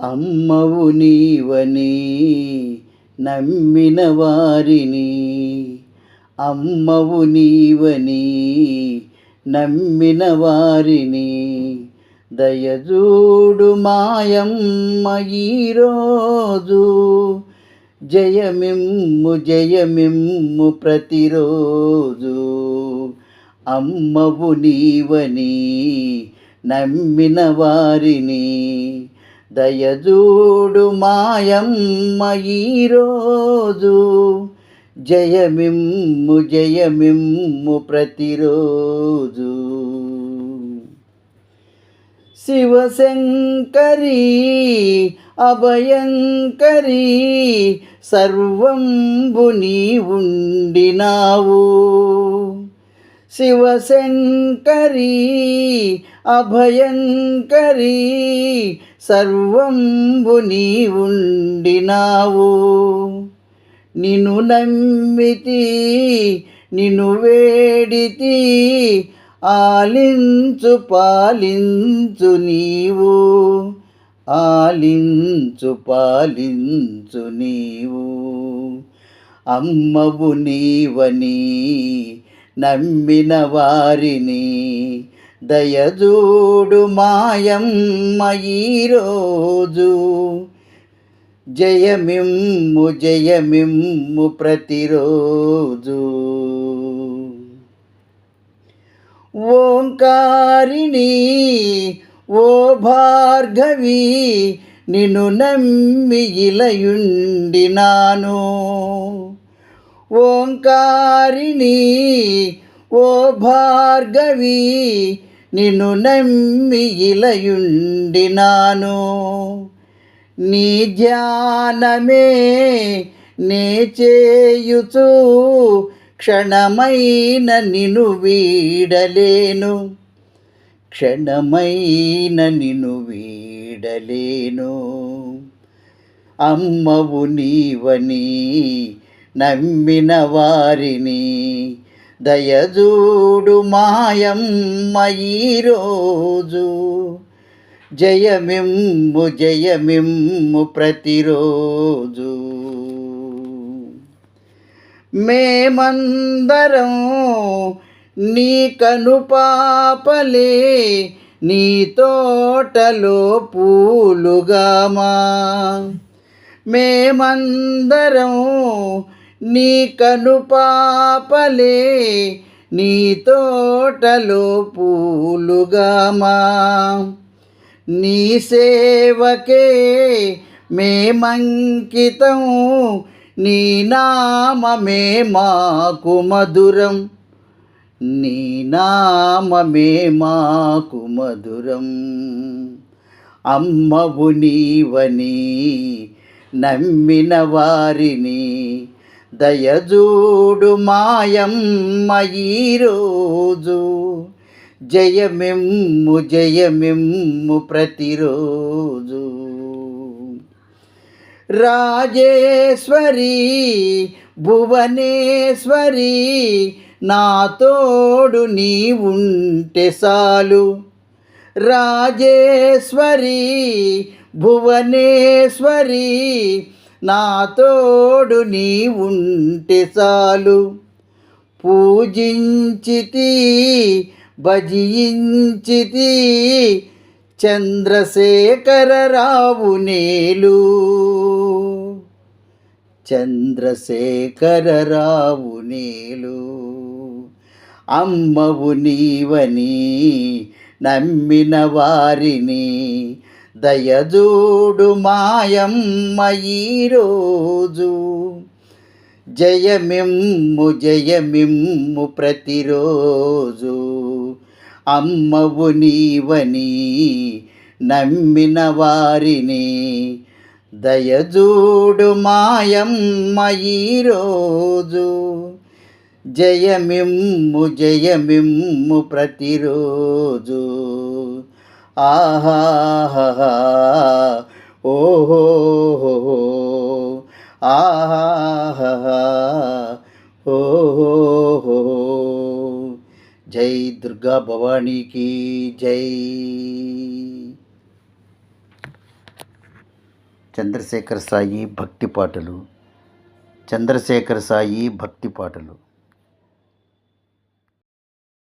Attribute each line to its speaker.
Speaker 1: అమ్మవు నీవని నమ్మిన వారిని. అమ్మవు నీవని నమ్మిన వారిని. దయజూడు మాయమ్మ ఈరోజు జయమిమ్ము జయమిమ్ము ప్రతిరోజు. అమ్మవు నీవని నమ్మిన వారిని. దయజూడు మాయమ్మ ఈరోజు. జయమిమ్ము జయమిమ్ము ప్రతిరోజు. శివశంకరీ అభయంకరీ సర్వంబు నీ ఉండినావు శివశంకరి అభయంకరి సర్వంబు నీ ఉండినావు. నిన్ను నమ్మితి నిన్ను వేడితి ఆలించు పాలించు నీవు. ఆలించు పాలించు నీవు. అమ్మవు నీవని నమ్మిన వారిని దయజూడు మాయమ్మ ఈరోజు. జయమిమ్ము జయమిమ్ము ప్రతిరోజు. ఓంకారిణి ఓ భార్గవి నిన్ను నమ్మి ఇలయుండినాను ఓంకారిణి ఓ భార్గవి నిన్ను నమ్మి ఇలయుండినాను. నీ ధ్యానమే నే చేయుచు క్షణమైన నిను వీడలేను. క్షణమైన నిను వీడలేను. అమ్మవు నీవని నమ్మిన వారిని దయజూడు మాయమ్మ ఈరోజు. జయమిమ్ము జయమిమ్ము ప్రతిరోజు. మేమందరం నీ కనుపాపలే నీ తోటలో పూలుగామా. మేమందరం నీ కనుపాపలే నీ తోటలో పూలుగామా. నీ సేవకే మేమంకితం నీ నామమే మాకు మధురం. నీ నామమే మాకు మధురం. అమ్మవు నీవని నమ్మిన వారిని దయజూడు మాయమ్మ ఈరోజు. జయమిమ్ము జయమిమ్ము ప్రతిరోజు. రాజేశ్వరి భువనేశ్వరి నా తోడు నీ ఉంటే చాలు. రాజేశ్వరి భువనేశ్వరి నా తోడు నీ ఉంటే చాలు. పూజించితి భజించితి చంద్రశేఖరరావు నేలు. చంద్రశేఖరరావు నేలు. అమ్మవు నీవని నమ్మిన వారిని దయజూడు మాయమ్మ ఈరోజు జయమిమ్ము జయమిమ్ము ప్రతిరోజు. అమ్మవు నీవని నమ్మిన వారిని. దయజూడు మాయమ్మ ఈరోజు జయమిమ్ము జయమిమ్ము ప్రతిరోజు. ఆహా ఓహో ఆహా ఓహో జై దుర్గా భవానీకి జై. చంద్రశేఖర సాయి భక్తి పాటలు. చంద్రశేఖర సాయి భక్తి పాటలు.